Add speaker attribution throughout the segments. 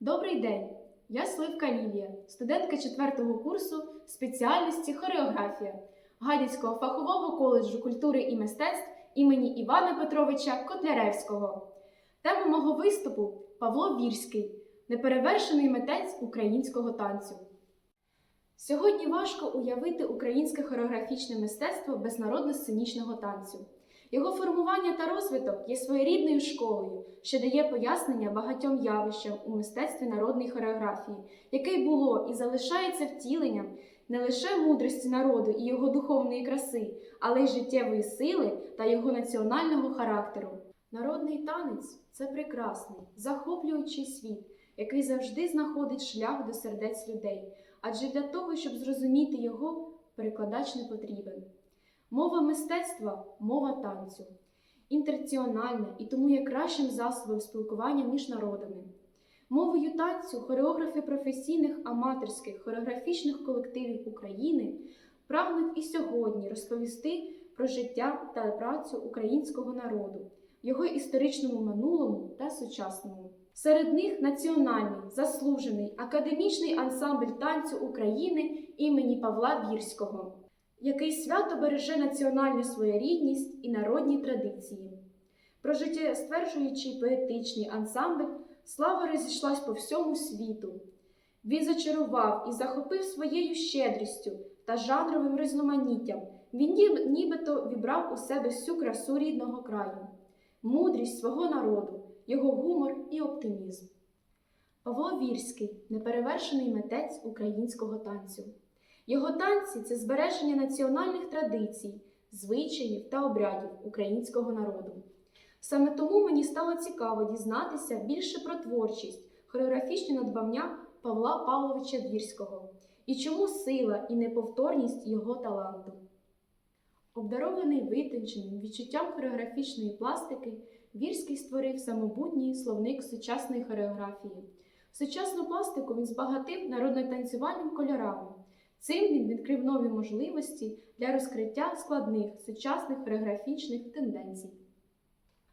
Speaker 1: Добрий день! Я Сливка Лілія, студентка 4 курсу спеціальності хореографія Гадяцького фахового коледжу культури і мистецтв імені Івана Петровича Котляревського. Тема мого виступу Павло Вірський, неперевершений митець українського танцю. Сьогодні важко уявити українське хореографічне мистецтво без народно-сценічного танцю. Його формування та розвиток є своєрідною школою, що дає пояснення багатьом явищам у мистецтві народної хореографії, яке було і залишається втіленням не лише мудрості народу і його духовної краси, але й життєвої сили та його національного характеру. Народний танець це прекрасний, захоплюючий світ, який завжди знаходить шлях до сердець людей, адже для того, щоб зрозуміти його, перекладач не потрібен. Мова мистецтва мова танцю, інтерціональна і тому є кращим засобом спілкування між народами. Мовою танцю хореографи професійних аматорських хореографічних колективів України прагнуть і сьогодні розповісти про життя та працю українського народу, його історичному минулому та сучасному. Серед них національний заслужений академічний ансамбль танцю України імені Павла Вірського який свято береже національну своєрідність і народні традиції. Про життєстверджуючий поетичний ансамбль слава розійшлась по всьому світу. Він зачарував і захопив своєю щедрістю та жанровим різноманіттям. Він нібито вібрав у себе всю красу рідного краю, мудрість свого народу, його гумор і оптимізм. Павло Вірський неперевершений митець українського танцю. Його танці це збереження національних традицій, звичаїв та обрядів українського народу. Саме тому мені стало цікаво дізнатися більше про творчість, хореографічні надбавня Павла Павловича Вірського і чому сила і неповторність його таланту. Обдарований витонченим відчуттям хореографічної пластики, Вірський створив самобутній словник сучасної хореографії. Сучасну пластику він збагатив народно-танцювальним кольорами. Цим він відкрив нові можливості для розкриття складних сучасних хореографічних тенденцій.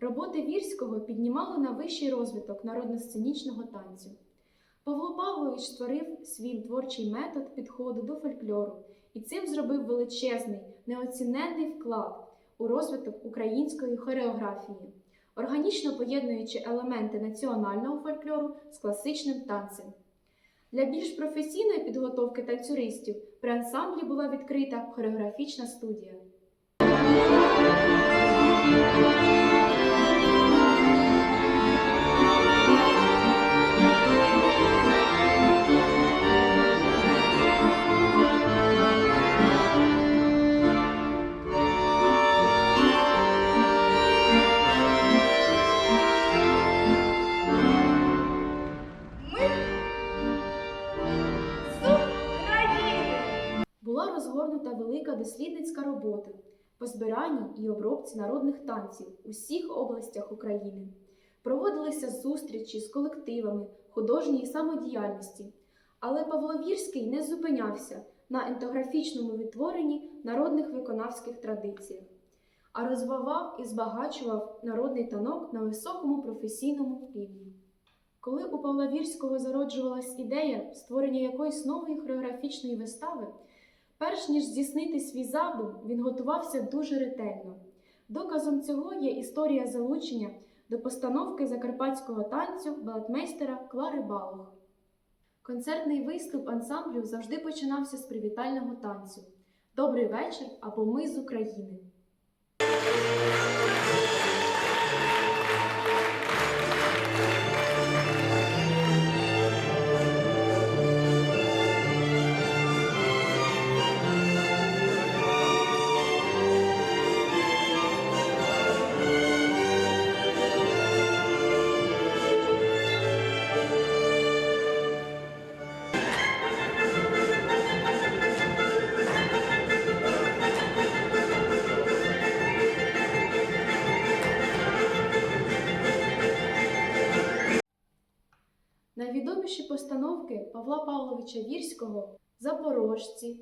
Speaker 1: Роботи Вірського піднімали на вищий розвиток народно-сценічного танцю. Павло Павлович створив свій творчий метод підходу до фольклору і цим зробив величезний, неоціненний вклад у розвиток української хореографії, органічно поєднуючи елементи національного фольклору з класичним танцем. Для більш професійної підготовки танцюристів при ансамблі була відкрита хореографічна студія. Велика дослідницька робота по збиранні і обробці народних танців у всіх областях України. Проводилися зустрічі з колективами художньої самодіяльності, але Павло Вірський не зупинявся на етнографічному відтворенні народних виконавських традиціях, а розвивав і збагачував народний танок на високому професійному рівні. Коли у Павла Вірського зароджувалась ідея створення якоїсь нової хореографічної вистави, перш ніж здійснити свій задум, він готувався дуже ретельно. Доказом цього є історія залучення до постановки закарпатського танцю балетмейстера Клари Балох. Концертний виступ ансамблю завжди починався з привітального танцю Добрий вечір або Ми з України. Найвідоміші постановки Павла Павловича Вірського Запорожці,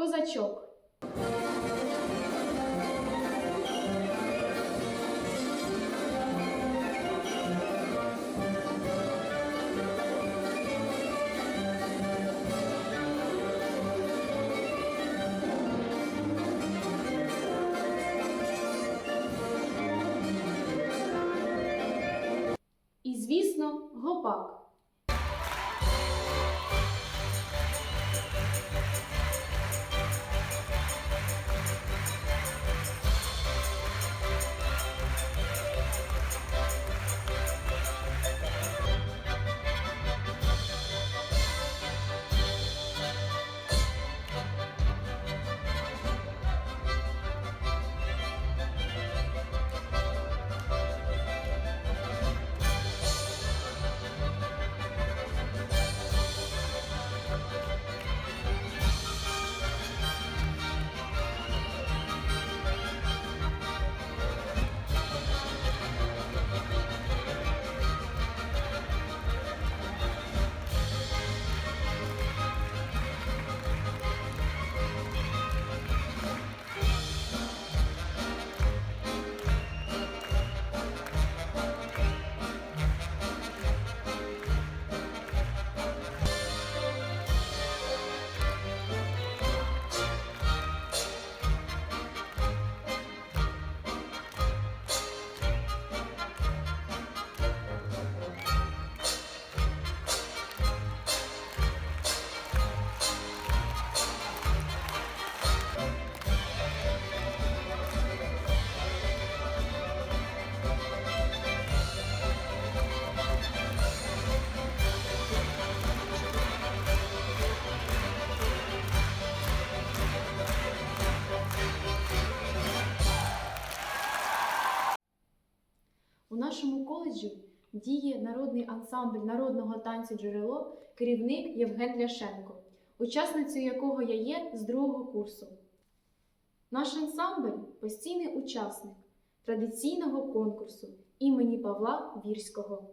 Speaker 1: козачок. Коледжі діє народний ансамбль народного танцю джерело, керівник Євген Ляшенко, учасницею якого я є з другого курсу. Наш ансамбль постійний учасник традиційного конкурсу імені Павла Вірського.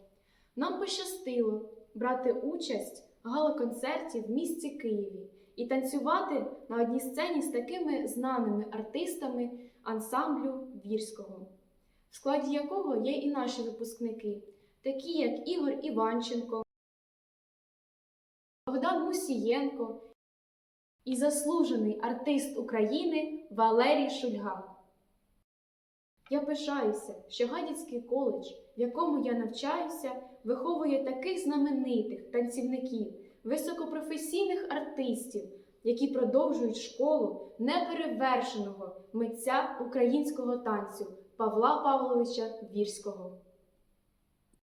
Speaker 1: Нам пощастило брати участь в гала-концерті в місті Києві і танцювати на одній сцені з такими знаними артистами ансамблю Вірського в складі якого є і наші випускники, такі як Ігор Іванченко, Богдан Мусієнко і заслужений артист України Валерій Шульга. Я пишаюся, що Гадяцький коледж, в якому я навчаюся, виховує таких знаменитих танцівників, високопрофесійних артистів, які продовжують школу неперевершеного митця українського танцю Павла Павловича Вірського.